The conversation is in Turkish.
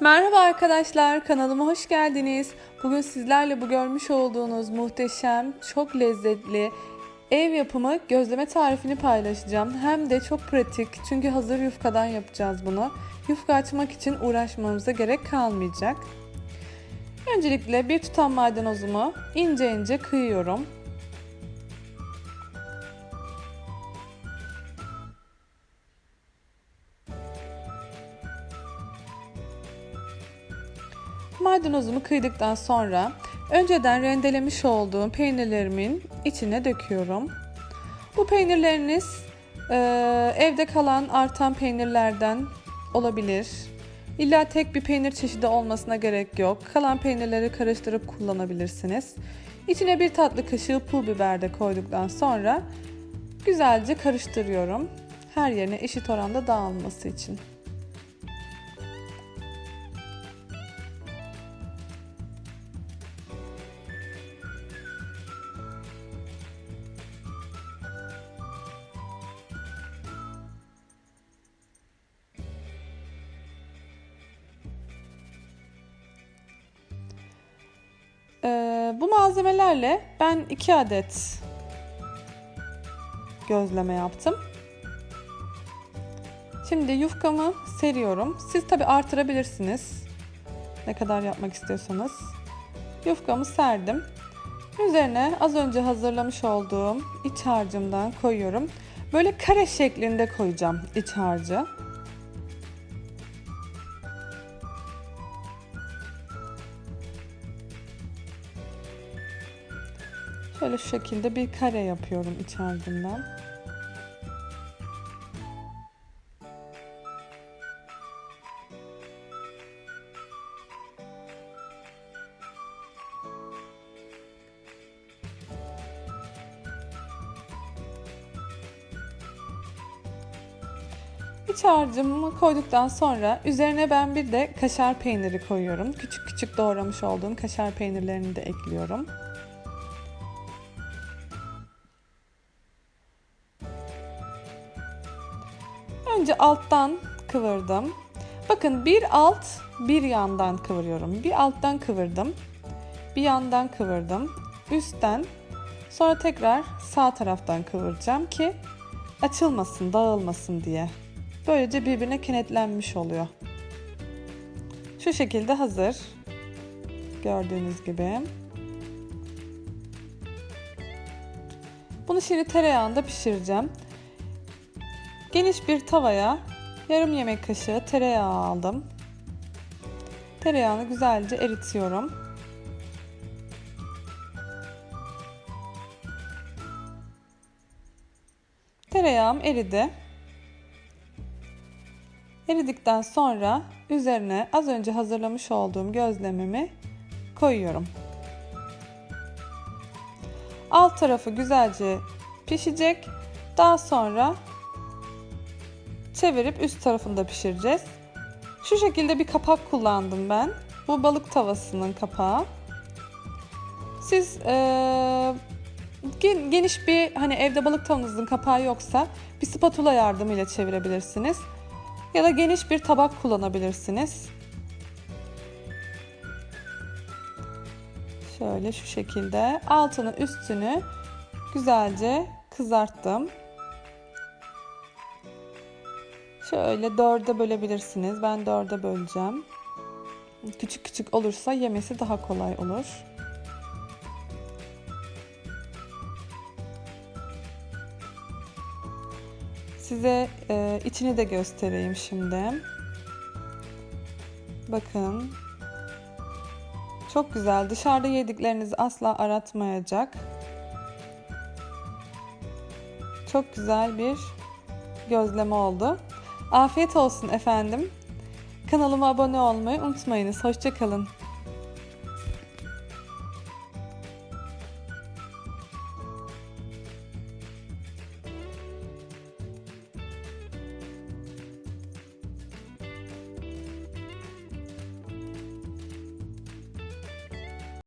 Merhaba arkadaşlar, kanalıma hoş geldiniz. Bugün sizlerle bu görmüş olduğunuz muhteşem, çok lezzetli ev yapımı gözleme tarifini paylaşacağım. Hem de çok pratik çünkü hazır yufkadan yapacağız bunu. Yufka açmak için uğraşmamıza gerek kalmayacak. Öncelikle bir tutam maydanozumu ince ince kıyıyorum. Maydanozumu kıydıktan sonra önceden rendelemiş olduğum peynirlerimin içine döküyorum. Bu peynirleriniz e, evde kalan artan peynirlerden olabilir. İlla tek bir peynir çeşidi olmasına gerek yok. Kalan peynirleri karıştırıp kullanabilirsiniz. İçine bir tatlı kaşığı pul biber de koyduktan sonra güzelce karıştırıyorum. Her yerine eşit oranda dağılması için. Bu malzemelerle ben 2 adet gözleme yaptım. Şimdi yufkamı seriyorum. Siz tabi artırabilirsiniz. Ne kadar yapmak istiyorsanız. Yufkamı serdim. Üzerine az önce hazırlamış olduğum iç harcımdan koyuyorum. Böyle kare şeklinde koyacağım iç harcı. Şöyle şu şekilde bir kare yapıyorum iç harcımdan. İç harcımı koyduktan sonra üzerine ben bir de kaşar peyniri koyuyorum. Küçük küçük doğramış olduğum kaşar peynirlerini de ekliyorum. Önce alttan kıvırdım. Bakın bir alt bir yandan kıvırıyorum. Bir alttan kıvırdım. Bir yandan kıvırdım. Üstten sonra tekrar sağ taraftan kıvıracağım ki açılmasın, dağılmasın diye. Böylece birbirine kenetlenmiş oluyor. Şu şekilde hazır. Gördüğünüz gibi. Bunu şimdi tereyağında pişireceğim. Geniş bir tavaya yarım yemek kaşığı tereyağı aldım. Tereyağını güzelce eritiyorum. Tereyağım eridi. Eridikten sonra üzerine az önce hazırlamış olduğum gözlememi koyuyorum. Alt tarafı güzelce pişecek. Daha sonra çevirip üst tarafında pişireceğiz. Şu şekilde bir kapak kullandım ben. Bu balık tavasının kapağı. Siz ee, geniş bir hani evde balık tavanızın kapağı yoksa bir spatula yardımıyla çevirebilirsiniz. Ya da geniş bir tabak kullanabilirsiniz. Şöyle şu şekilde altını üstünü güzelce kızarttım. Şöyle dörde bölebilirsiniz. Ben dörde böleceğim. Küçük küçük olursa yemesi daha kolay olur. Size e, içini de göstereyim şimdi. Bakın. Çok güzel. Dışarıda yediklerinizi asla aratmayacak. Çok güzel bir gözleme oldu. Afiyet olsun efendim. Kanalıma abone olmayı unutmayınız. Hoşçakalın.